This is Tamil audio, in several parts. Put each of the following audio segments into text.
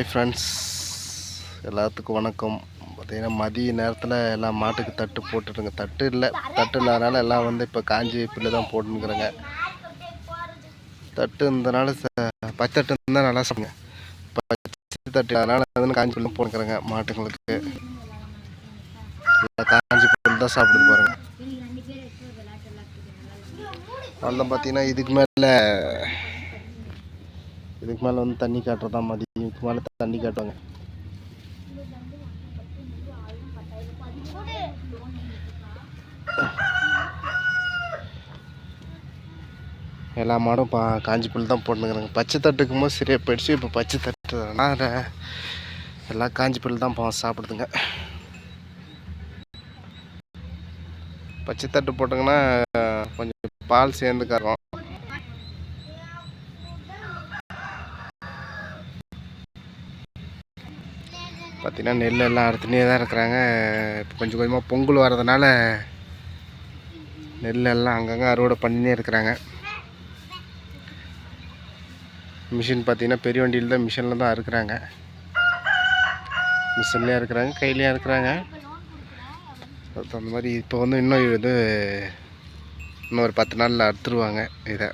ஹாய் ஃப்ரெண்ட்ஸ் எல்லாத்துக்கும் வணக்கம். பார்த்தீங்கன்னா மதிய நேரத்தில் எல்லாம் மாட்டுக்கு தட்டு போட்டுருங்க தட்டு இல்லை தட்டு இல்லாதனால எல்லாம் வந்து இப்போ காஞ்சி புல்லு தான் போட்டுனுக்குறேங்க தட்டு இருந்தனால ச- பச்சை தட்டு இருந்தால் நல்லா சாப்பிடுங்க. பச்சை தட்டு அதனால் காஞ்சி புல்லு போட்டுக்கிறேங்க மாட்டுங்களுக்கு. காஞ்சி புல் தான் சாப்பிடுது பாருங்க. அதெல்லாம் பார்த்தீங்கன்னா இதுக்கு மேலே இதுக்கு மேலே வந்து தண்ணி காட்டுறதா மதியம். இதுக்கு மேலே தண்ணி காட்டுவாங்க. எல்லா மாடும் பா காஞ்சி புல் தான் போட்டுனுக்குறாங்க. பச்சை தட்டுக்கும் போது சரியாக போயிடுச்சு. இப்போ பச்சை தட்டு எல்லாம் காஞ்சி புல் தான் போவோம் சாப்பிடுதுங்க. பச்சை தட்டு போட்டிங்கன்னா கொஞ்சம் பால் சேர்ந்து கறோம் பார்த்தீங்கன்னா நெல் எல்லாம் அறுத்துனே தான் இருக்கிறாங்க. இப்போ கொஞ்சம் கொஞ்சமாக பொங்கல் வர்றதுனால நெல் எல்லாம் அங்கங்கே அறுவடை பண்ணினே இருக்கிறாங்க. மிஷின் பார்த்தீங்கன்னா பெரிய வண்டியில் தான் மிஷினில் தான் அறுக்கிறாங்க. மிஷின்லேயே இருக்கிறாங்க கையிலேயே இருக்கிறாங்க. அதுக்கு தகுந்த மாதிரி இப்போ வந்து இன்னும் இது இன்னும் ஒரு பத்து நாளில் அறுத்துருவாங்க இதை.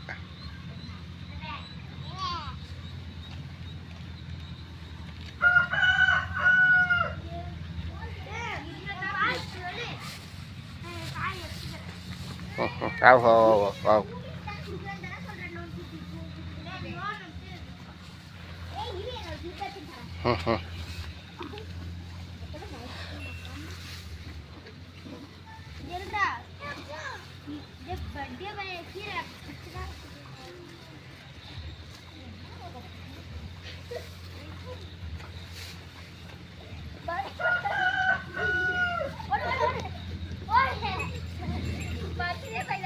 Tao ho ho dia berdia banyak kira. ஆவ் ஆவ் ம் ம்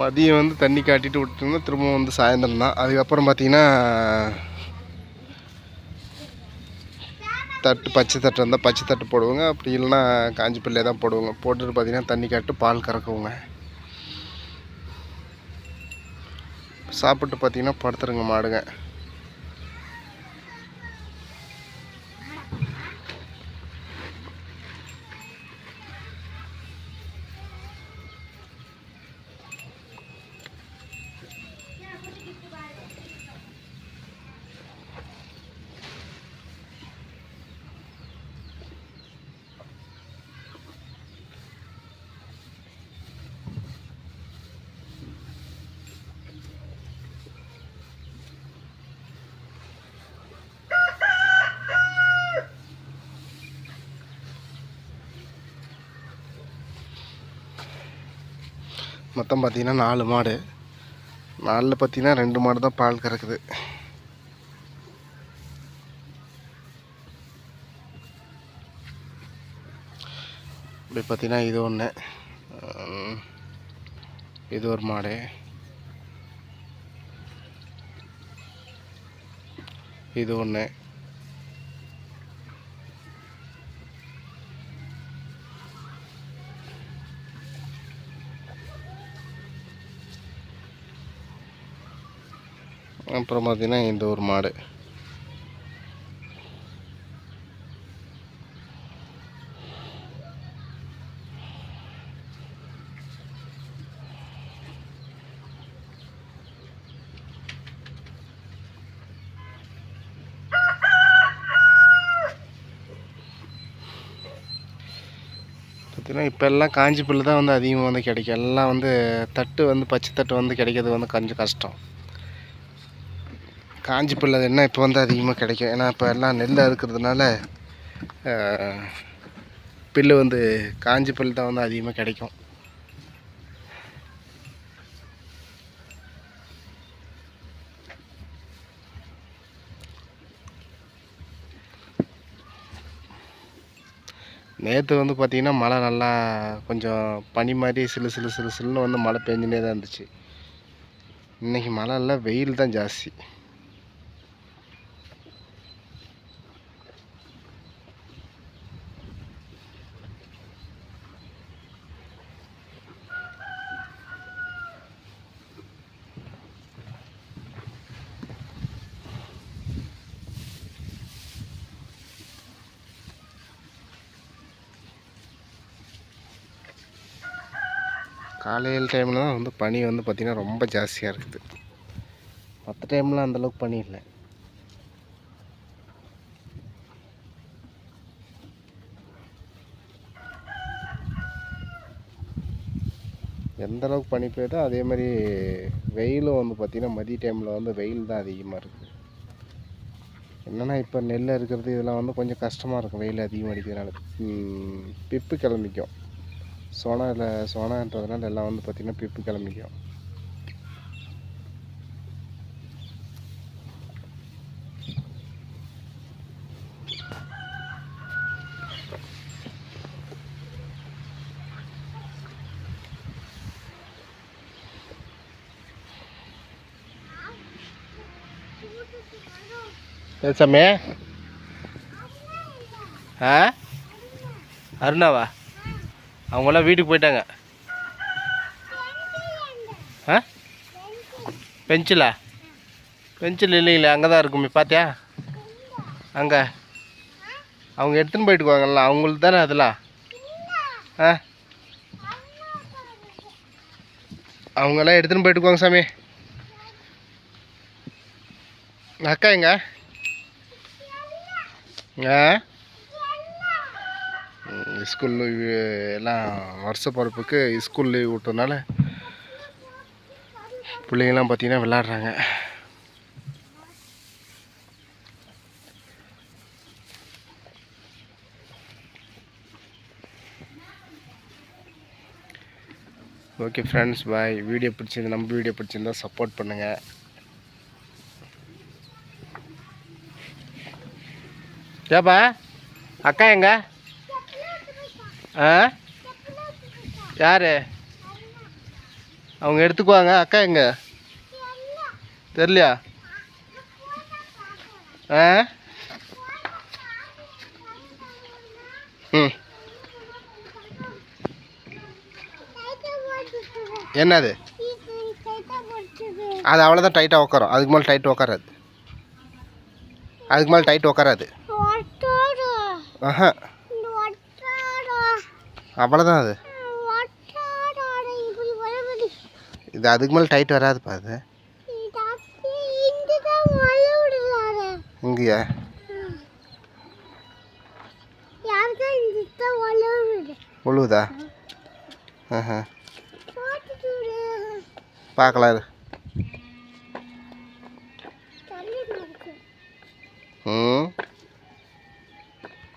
மதியம் வந்து தண்ணி காட்டிட்டு விட்டுருந்தோம். திரும்பவும் வந்து சாயந்தரம் தான். அதுக்கப்புறம் பார்த்தீங்கன்னா தட்டு பச்சை தட்டு இருந்தால் பச்சை தட்டு போடுவோங்க. அப்படி இல்லைன்னா காஞ்சி பிள்ளை தான் போடுவோங்க. போட்டுட்டு பார்த்தீங்கன்னா தண்ணி காட்டு பால் கறக்குவோங்க. சாப்பிட்டு பார்த்தீங்கன்னா படுத்துருங்க மாடுங்க. மொத்தம் பார்த்திங்கன்னா நாலு மாடு. நாலில் பார்த்தீங்கன்னா ரெண்டு மாடு தான் பால் கறக்குது. இப்படி பார்த்தீங்கன்னா இது ஒன்று இது ஒரு மாடு. இது ஒன்று அப்புறம் பார்த்தீங்கன்னா இந்த ஒரு மாடு. பார்த்தீங்கன்னா இப்போ எல்லாம் காஞ்சி புல்லு தான் வந்து அதிகமாக வந்து கிடைக்கும். எல்லாம் வந்து தட்டு வந்து பச்சை தட்டு வந்து கிடைக்கிறது வந்து கொஞ்சம் கஷ்டம். காஞ்சி பிள்ளை என்ன இப்போ வந்து அதிகமாக கிடைக்கும்? ஏன்னா இப்போ எல்லாம் நெல் அறுக்கிறதுனால பில்லு புல்லு வந்து காஞ்சி புல் தான் வந்து அதிகமாக கிடைக்கும். நேற்று வந்து பார்த்திங்கன்னா மழை நல்லா கொஞ்சம் பனி மாதிரி சிலு சிலு சிலு சிலுன்னு வந்து மழை பெஞ்சுனே தான் இருந்துச்சு. இன்றைக்கி மழை இல்லை வெயில் தான் ஜாஸ்தி. காலையில் டைமில் தான் வந்து பனி வந்து பார்த்திங்கன்னா ரொம்ப ஜாஸ்தியாக இருக்குது. மற்ற டைம்லாம் அந்தளவுக்கு பனி இல்லை. எந்த அளவுக்கு பனி பெய்யுதோ அதே மாதிரி வெயிலும் வந்து பார்த்திங்கன்னா மதிய டைமில் வந்து வெயில் தான் அதிகமாக இருக்குது என்னென்னா இப்போ நெல் இருக்கிறது இதெல்லாம் வந்து கொஞ்சம் கஷ்டமாக இருக்கும். வெயில் அதிகமாக அடிக்கிறதுனால. பிப்பு கிளம்பிக்கும். சோனா இல்லை சோனான்றதுனால எல்லாம் வந்து பார்த்திங்கன்னா பிப்பு கிளம்பிக்கும். சமே ஆ? அருணாவா? அவங்களாம் வீட்டுக்கு போயிட்டாங்க. ஆ? பெஞ்சிலா பெஞ்சில் இல்லைங்களே அங்கே தான் இருக்குமே பார்த்தியா அங்கே. அவங்க எடுத்துன்னு போயிட்டு வாங்கல்ல அவங்களுக்கு தானே அதெல்லாம்? ஆ? அவங்கெல்லாம் எடுத்துன்னு போயிட்டு போங்க சாமி. அக்கா எங்க? ஆ? ஸ்கூல் லீவ் எல்லாம் வருஷ பிறப்புக்கு ஸ்கூல் லீவ் விட்டதுனால பிள்ளைங்கள்லாம் பார்த்திங்கன்னா விளாட்றாங்க ஓகே ஃப்ரெண்ட்ஸ் பாய் வீடியோ பிடிச்சிருந்து நம்ம வீடியோ பிடிச்சிருந்தா சப்போர்ட் பண்ணுங்கள் ஏப்பா அக்கா எங்கே? ஆ? யார்? அவங்க எடுத்துக்குவாங்க. அக்கா எங்க? தெரியலையா? ஆ? ம். என்னது? அது அவ்வளோதான் டைட்டாக உட்காரும் அதுக்கு மேலே டைட் உட்காராது அதுக்கு மேலே டைட் உட்காராது ஆஹா. அவ்வளோதான் அது. இது அதுக்கு மேலே டைட் வராதுப்பா அது. இங்கேயா? உழுவுதா? ஆஹா. பார்க்கலாம்.